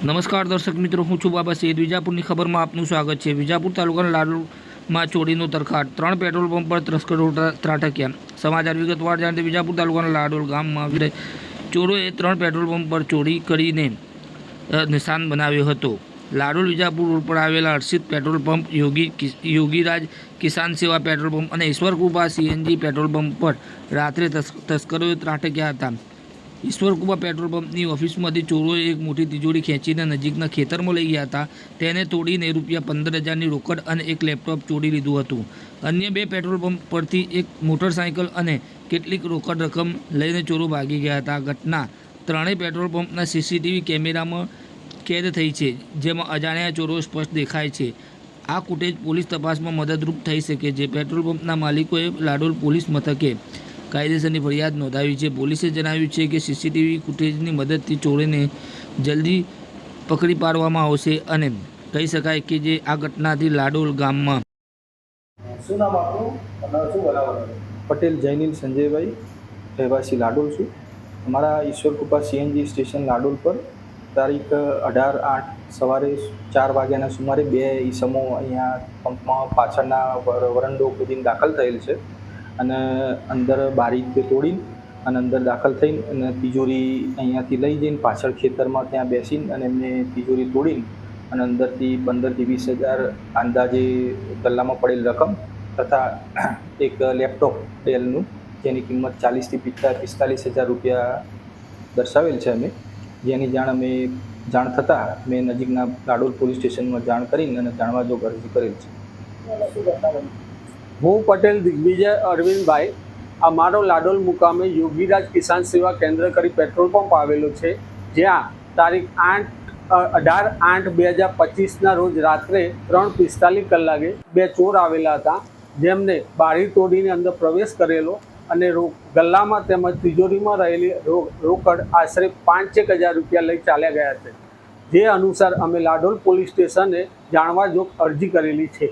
નમસ્કાર દર્શક મિત્રો, હું છું બાબા સૈયદ વિજાપુરની ખબરમાં આપનું સ્વાગત છે. વિજાપુર તાલુકાના લાડુમાં ચોરીનો તરખાટ. ત્રણ પેટ્રોલ પંપ પર તસ્કરો ત્રાટક્યા. સમાચાર વિગતવાર જાણતી વિજાપુર તાલુકાના લાડોલ ગામમાં ચોરોએ ત્રણ પેટ્રોલ પંપ પર ચોરી કરીને નિશાન બનાવ્યો હતો. લાડોલ વિજાપુર રોડ પર આવેલા Harshit petrol pump, Yogi Yogiraj Kisan Seva petrol pump અને ઈશ્વર કૃપા સીએનજી પેટ્રોલ પંપ પર રાત્રે તસ્કરોએ ત્રાટક્યા હતા. ઈશ્વરકુબા પેટ્રોલ પંપની ઓફિસમાંથી ચોરોએ એક મોટી તિજોરી ખેંચીને નજીકના ખેતરમાં લઈ ગયા હતા. તેને તોડીને રૂપિયા પંદર હજારની રોકડ અને એક લેપટોપ ચોરી લીધું હતું. અન્ય બે પેટ્રોલ પંપ પરથી એક મોટરસાયકલ અને કેટલીક રોકડ રકમ લઈને ચોરો ભાગી ગયા હતા. ઘટના ત્રણેય પેટ્રોલ પંપના સીસીટીવી કેમેરામાં કેદ થઈ છે, જેમાં અજાણ્યા ચોરો સ્પષ્ટ દેખાય છે. આ ફૂટેજ પોલીસ તપાસમાં મદદરૂપ થઈ શકે છે. પેટ્રોલ પંપના માલિકોએ લાડોલ પોલીસ મથકે કાયદેસરની ફરિયાદ નોંધાવી છે. પોલીસે જણાવ્યું છે કે સીસીટીવી ફૂટેજની મદદથી ચોરીને જલ્દી પકડી પાડવામાં આવશે અને કહી શકાય કે જે આ ઘટનાથી લાડોલ ગામમાં પટેલ જૈનિલ સંજયભાઈ. રહેવાસી લાડોલ છું. અમારા ઈશ્વર કૃપા સીએનજી સ્ટેશન લાડોલ પર તારીખ અઢાર આઠ સવારે ચાર વાગ્યાના સુમારે બે ઈસમો અહીંયા પંપમાં પાછળના વર- વરંડો ખોદીને દાખલ થયેલ છે. અને અંદર બારી તોડીને અને અંદર દાખલ થઈને અને તિજોરી અહીંયાથી લઈ જઈને પાછળ ખેતરમાં ત્યાં બેસીને અને એમને તિજોરી તોડીને અને અંદરથી પંદરથી વીસ હજાર અંદાજે ગલ્લામાં પડેલ રકમ તથા એક લેપટોપ ડેલનું જેની કિંમત ચાલીસથી પિત્તા, પિસ્તાલીસ હજાર રૂપિયા દર્શાવેલ છે અમે. જેની જાણ અમે, જાણ થતાં મેં નજીકના ગાડોલ પોલીસ સ્ટેશનમાં જાણ કરીને અને જાણવા જોગ અરજી કરેલ છે. હું પટેલ દિગ્વિજય અરવિંદભાઈ. આ મારો લાડોલ મુકામે યોગીરાજ કિસાન સેવા કેન્દ્ર કરી પેટ્રોલ પંપ આવેલો છે. જ્યાં તારીખ આઠ અઢાર આઠ બે હજાર પચીસના રોજ રાત્રે ત્રણ પિસ્તાલીસ કલાકે બે ચોર આવેલા હતા. જેમને બારી તોડીને અંદર પ્રવેશ કરેલો અને ગલ્લામાં તેમજ તિજોરીમાં રહેલી રોકડ આશરે પાંચેક હજાર રૂપિયા લઈ ચાલ્યા ગયા છે. જે અનુસાર અમે લાડોલ પોલીસ સ્ટેશને જાણવા જોગ અરજી કરેલી છે.